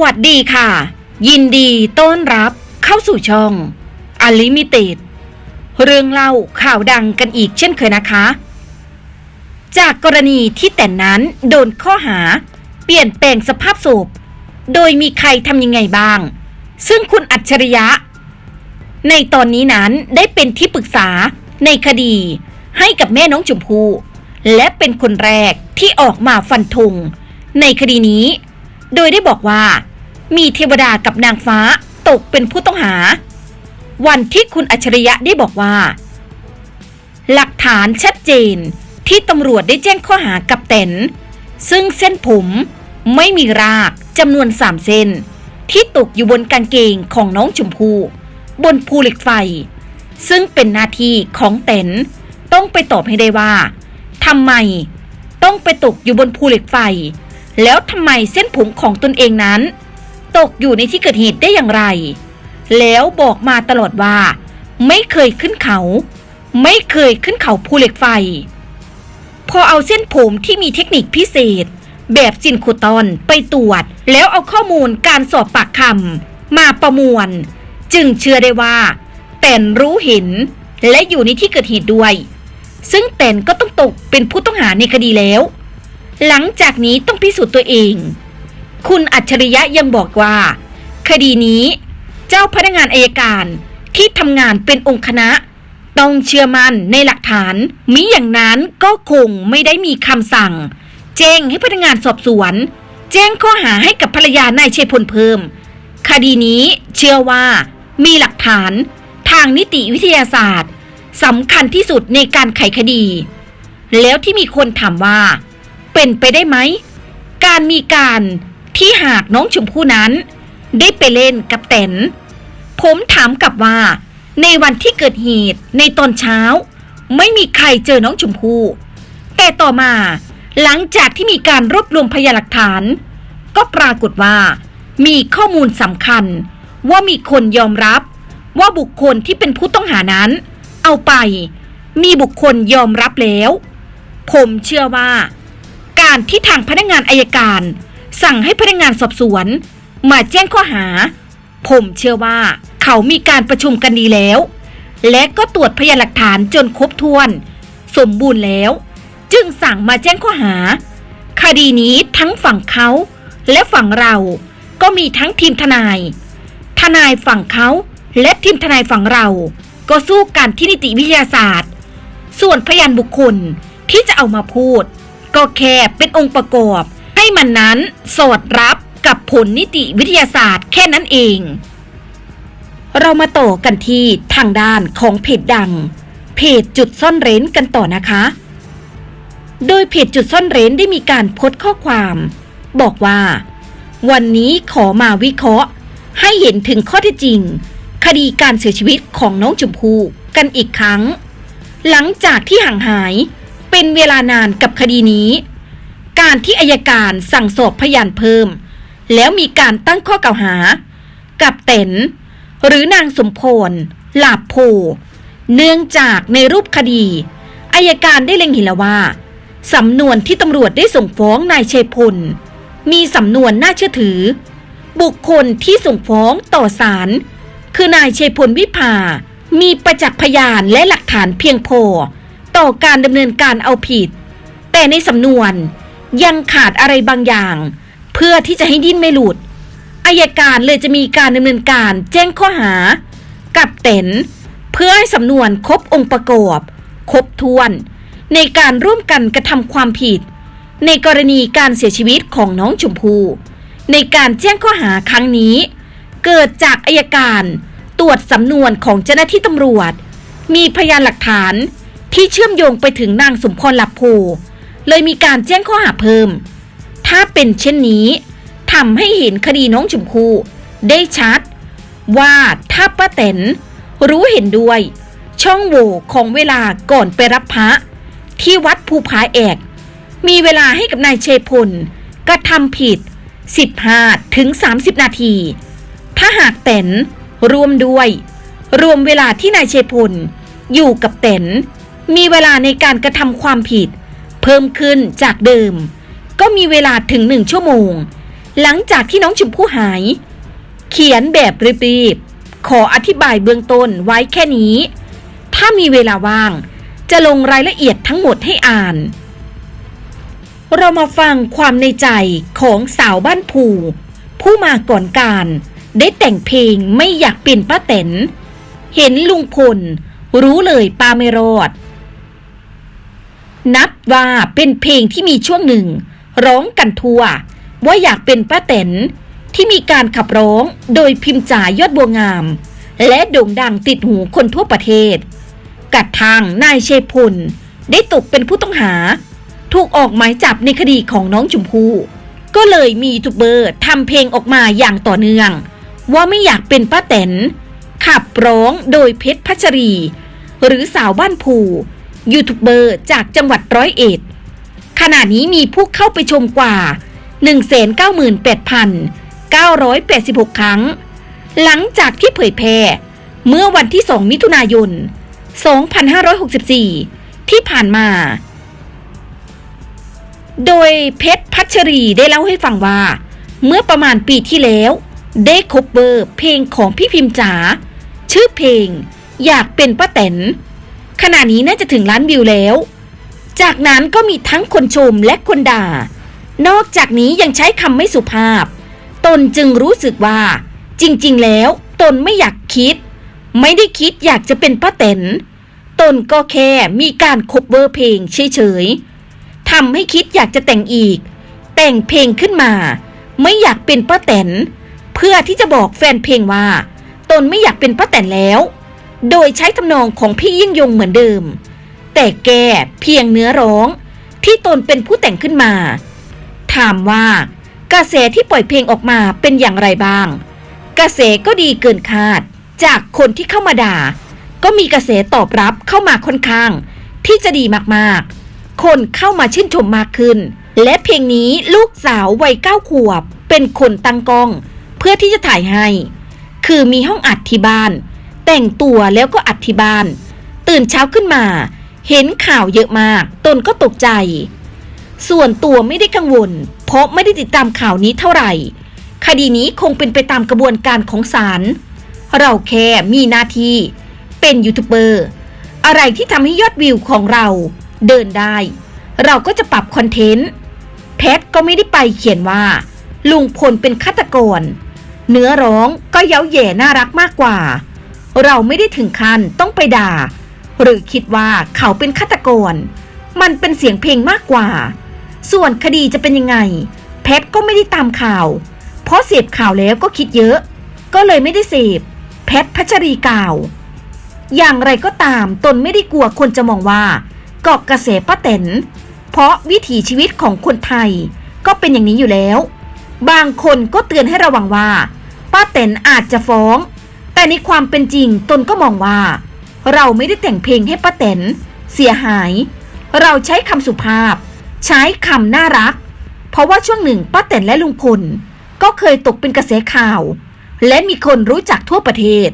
สวัสดีค่ะ ยินดีต้อนรับเข้าสู่ช่องอลิมิเต็ดเรื่องเล่าข่าวดังกันอีกเช่นเคยนะคะ จากกรณีที่แต่นนั้นโดนข้อหา เปลี่ยนแปลงสภาพศพโดยมีใครทำยังไงบ้าง ซึ่งคุณอัจฉริยะ ในตอนนี้นั้นได้เป็นที่ปรึกษาในคดีให้กับแม่น้องชมพู่และเป็นคนแรกที่ออกมาฟันธงในคดีนี้ โดยได้บอกว่า มีเทวดากับนางฟ้าตกเป็นผู้ต้องหา วันที่คุณอัจฉริยะได้บอกว่า หลักฐานชัดเจนที่ตำรวจได้แจ้งข้อหากับเต๋นซึ่งเส้นผมไม่มีรากจำนวนสามเส้น ที่ตกอยู่บนกางเกงของน้องชมพู่บนภูเหล็กไฟ ซึ่งเป็นหน้าที่ของเต๋นต้องไปตอบให้ได้ว่าทำไมต้องไปตกอยู่บนภูเหล็กไฟ แล้วทำไมเส้นผมของตนเองนั้น ตกอยู่ในที่เกิดเหตุได้อย่างไร แล้วบอกมาตลอดว่า ไม่เคยขึ้นเขา ไม่เคยขึ้นเขาภูเหล็กไฟ พอเอาเส้นผมที่มีเทคนิคพิเศษ แบบซินโครตอนไปตรวจ แล้วเอาข้อมูลการสอบปากคำมาประมวล จึงเชื่อได้ว่าแตนรู้เห็นและอยู่ในที่เกิดเหตุด้วย ซึ่งแตนก็ต้องตกเป็นผู้ต้องหาในคดีแล้ว หลังจากนี้ต้องพิสูจน์ตัวเอง คุณอัจฉริยะยังบอกว่า คดีนี้ เจ้าพนักงานอายการที่ทำงานเป็นองค์คณะ ต้องเชื่อมั่นในหลักฐาน มิอย่างนั้นก็คงไม่ได้มีคำสั่ง แจ้งให้พนักงานสอบสวน แจ้งข้อหาให้กับภรรยานายชัยพลเพิ่ม คดีนี้เชื่อว่ามีหลักฐานทางนิติวิทยาศาสตร์สำคัญที่สุดในการไขคดี แล้วที่มีคนถามว่า เป็นไปได้ไหม การมีการ ที่หากน้องชมพู่นั้น ได้ไปเล่นกับแตนผมถามกลับว่า ในวันที่เกิดเหตุในตอนเช้า ไม่มีใครเจอน้องชมพู่แต่ต่อมาหลังจากที่มีการรวบรวมพยานหลักฐาน ก็ปรากฏว่า มีข้อมูลสำคัญ ว่ามีคนยอมรับ ว่าบุคคลที่เป็นผู้ต้องหานั้น เอาไป มีบุคคลยอมรับแล้ว ผมเชื่อว่า การที่ทางพนักงานอายการ สั่งให้พนักงานสอบสวน มาแจ้งข้อหา ผมเชื่อว่าเขามีการประชุมกันดีแล้ว และก็ตรวจพยานหลักฐานจนครบถ้วน สมบูรณ์แล้ว จึงสั่งมาแจ้งข้อหา คดีนี้ทั้งฝั่งเขา และฝั่งเราก็มีทั้งทีมทนาย ทนายฝั่งเขาและทีมทนายฝั่งเรา ก็สู้กันที่นิติวิทยาศาสตร์ ส่วนพยานบุคคลที่จะเอามาพูด ก็แค่เป็นองค์ประกอบ มันนั้นสอดรับกับผลนิติวิทยาศาสตร์แค่นั้นเอง เรามาต่อกันที่ทางด้านของเพจดัง เพจจุดซ่อนเร้นกันต่อนะคะ โดยเพจจุดซ่อนเร้นได้มีการโพสต์ข้อความ บอกว่า วันนี้ขอมาวิเคราะห์ ให้เห็นถึงข้อเท็จจริง คดีการเสียชีวิตของน้องชมพู่กันอีกครั้ง หลังจากที่ห่างหายเป็นเวลานานกับคดีนี้ การที่อายการสั่งสอบพยานเพิ่ม แล้วมีการตั้งข้อกล่าวหา กับเต็นหรือนางสมพรลาบโพ เนื่องจากในรูปคดีอายการได้เล็งเห็นแล้วว่าสำนวนที่ตำรวจได้ส่งฟ้องนายชัยพล มีสำนวนน่าเชื่อถือ บุคคลที่ส่งฟ้องต่อศาลคือนายชัยพลวิภา มีประจักษ์พยานและหลักฐานเพียงพอ ต่อการดำเนินการเอาผิด แต่ในสำนวน ยังขาดอะไรบางอย่าง เพื่อที่จะให้ดิ้นไม่หลุดอายการเลยจะมีการดำเนินการแจ้งข้อหา กับเต็นเพื่อให้สำนวนครบองค์ประกอบครบถ้วน ในการร่วมกันกระทำความผิด ในกรณีการเสียชีวิตของน้องชมพู่ในการแจ้งข้อหาครั้งนี้ เกิดจากอายการตรวจสำนวนของเจ้าหน้าที่ตำรวจ มีพยานหลักฐานที่เชื่อมโยงไปถึงนางสมพรหลับโพ เลยมีการแจ้งข้อหาเพิ่ม ถ้าเป็นเช่นนี้ทำให้เห็นคดีน้องชมพู่ได้ชัด ว่าถ้าป้าแตนรู้เห็นด้วย ช่องโหว่ของเวลาก่อนไปรับพระ ที่วัดภูผาแอก มีเวลาให้กับนายเชยพลกระทำผิด 15ถึง30 นาที ถ้าหากแตนรวมด้วย รวมเวลาที่นายเชยพลอยู่กับแตนมีเวลาในการกระทำความผิด พิ่มขึ้นจากเดิม ก็มีเวลาถึงหนึ่งชั่วโมง หลังจากที่น้องชมพู่หาย เขียนแบบรีบๆขออธิบายเบื้องต้นไว้แค่นี้ ถ้ามีเวลาว่าง จะลงรายละเอียดทั้งหมดให้อ่าน เรามาฟังความในใจของสาวบ้านผูผู้มาก่อนการได้แต่งเพลงไม่อยากเป็นป้าแตนเห็นลุงพลรู้เลยป้าไม่รอด นับว่าเป็นเพลงที่มีช่วงหนึ่ง ร้องกันทั่ว ว่าอยากเป็นป้าแตนที่มีการขับร้องโดยพิมพ์จ่ายยอดบัวงาม และโด่งดังติดหูคนทั่วประเทศ กัดทางนายเชพล ได้ตกเป็นผู้ต้องหา ถูกออกหมายจับในคดีของน้องชมพู่ก็เลยมีทูบเบอร์ทำเพลงออกมาอย่างต่อเนื่อง ว่าไม่อยากเป็นป้าแตนขับร้องโดยเพชรพัชรี หรือสาวบ้านผู ยูทูบเบอร์จากจังหวัดร้อยเอ็ดขณะนี้มีผู้เข้าไปชมกว่า 198,986 ครั้ง หลังจากที่เผยแพร่ เมื่อวันที่ 2 มิถุนายน 2564 ที่ผ่านมา โดยเพชรพัชรีได้เล่าให้ฟังว่า เมื่อประมาณปีที่แล้ว ได้คบเบอร์เพลงของพี่พิมจ๋าชื่อเพลง อยากเป็นป้าแตน ขณะนี้น่าจะถึงล้านวิวแล้ว จากนั้นก็มีทั้งคนชมและคนด่า นอกจากนี้ยังใช้คำไม่สุภาพ ตนจึงรู้สึกว่า จริงๆ แล้ว ตนไม่อยากคิด ไม่ได้คิดอยากจะเป็นป้าแตนตนก็แค่มีการคบเวอร์เพลงเฉยๆทำให้คิดอยากจะแต่งอีก แต่งเพลงขึ้นมา ไม่อยากเป็นป้าแตนเพื่อที่จะบอกแฟนเพลงว่า ตนไม่อยากเป็นป้าแตนแล้ว โดยใช้ทำนองของพี่ยิ่งยงเหมือนเดิม แต่แกเพียงเนื้อร้อง ที่ตนเป็นผู้แต่งขึ้นมา ถามว่ากระแสที่ปล่อยเพลงออกมาเป็นอย่างไรบ้าง กระแสก็ดีเกินคาด จากคนที่เข้ามาด่า ก็มีกระแสตอบรับเข้ามาค่อนข้าง ที่จะดีมากๆ คนเข้ามาชื่นชมมากขึ้น และเพลงนี้ลูกสาววัยเก้าขวบ เป็นคนตั้งกล้อง เพื่อที่จะถ่ายให้ คือมีห้องอัดที่บ้าน แต่งตัวแล้วก็อัดที่บ้าน ตื่นเช้าขึ้นมา เห็นข่าวเยอะมาก ตนก็ตกใจ ส่วนตัวไม่ได้กังวล เพราะไม่ได้ติดตามข่าวนี้เท่าไหร่ คดีนี้คงเป็นไปตามกระบวนการของศาลเราแค่มีหน้าที่ เป็นยูทูบเบอร์อะไรที่ทำให้ยอดวิวของเรา เดินได้ เราก็จะปรับคอนเทนต์แพทก็ไม่ได้ไปเขียนว่า ลุงพลเป็นฆาตกรเนื้อร้องก็เย้าแย่น่ารักมากกว่า เราไม่ได้ถึงขั้นต้องไปด่า หรือคิดว่าเขาเป็นฆาตกร มันเป็นเสียงเพลงมากกว่า ส่วนคดีจะเป็นยังไง แพทก็ไม่ได้ตามข่าว เพราะเสพข่าวแล้วก็คิดเยอะ ก็เลยไม่ได้เสพ แพทพัชรีกล่าว อย่างไรก็ตามตนไม่ได้กลัวคนจะมองว่าเกาะกระแสป้าแตนเพราะวิถีชีวิตของคนไทยก็เป็นอย่างนี้อยู่แล้ว บางคนก็เตือนให้ระวังว่า ป้าแตนอาจจะฟ้อง แต่ในความเป็นจริงตนก็มองว่า เราไม่ได้แต่งเพลงให้ป้าแตนเสียหาย เราใช้คำสุภาพ ใช้คำน่ารัก เพราะว่าช่วงหนึ่งป้าแตนและลุงพลก็เคยตกเป็นกระแสข่าว และมีคนรู้จักทั่วประเทศ